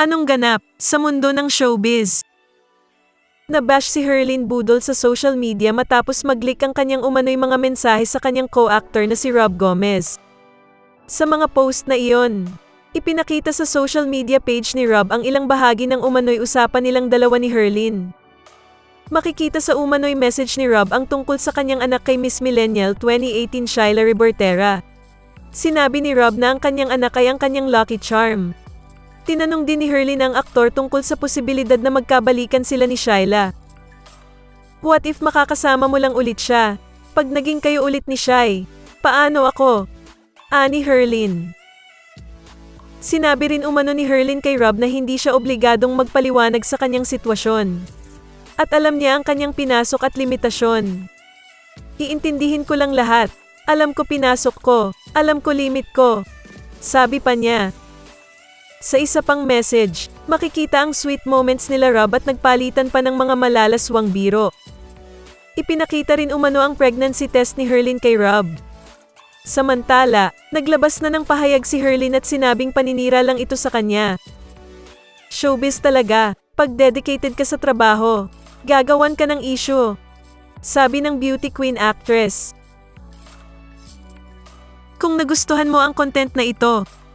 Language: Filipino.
Anong ganap sa mundo ng showbiz? Nabash si Herlin Budol sa social media matapos mag-leak ang kanyang umano'y mga mensahe sa kanyang co-actor na si Rob Gomez. Sa mga post na iyon, ipinakita sa social media page ni Rob ang ilang bahagi ng umano'y usapan nilang dalawa ni Herlin. Makikita sa umano'y message ni Rob ang tungkol sa kanyang anak kay Miss Millennial 2018 Shyla Ribortera. Sinabi ni Rob na ang kanyang anak ay ang kanyang lucky charm. Tinanong din ni Herlin ang aktor tungkol sa posibilidad na magkabalikan sila ni Shyla. What if makakasama mo lang ulit siya? Pag naging kayo ulit ni Shy, paano ako? Ani Herlin. Sinabi rin umano ni Herlin kay Rob na hindi siya obligadong magpaliwanag sa kanyang sitwasyon. At alam niya ang kanyang pinasok at limitasyon. Iintindihin ko lang lahat. Alam ko pinasok ko. Alam ko limit ko. Sabi pa niya. Sa isa pang message, makikita ang sweet moments nila Rob at nagpalitan pa ng mga malalaswang biro. Ipinakita rin umano ang pregnancy test ni Herlin kay Rob. Samantala, naglabas na ng pahayag si Herlin at sinabing paninira lang ito sa kanya. Showbiz talaga, pag dedicated ka sa trabaho, gagawan ka ng issue. Sabi ng beauty queen actress. Kung nagustuhan mo ang content na ito,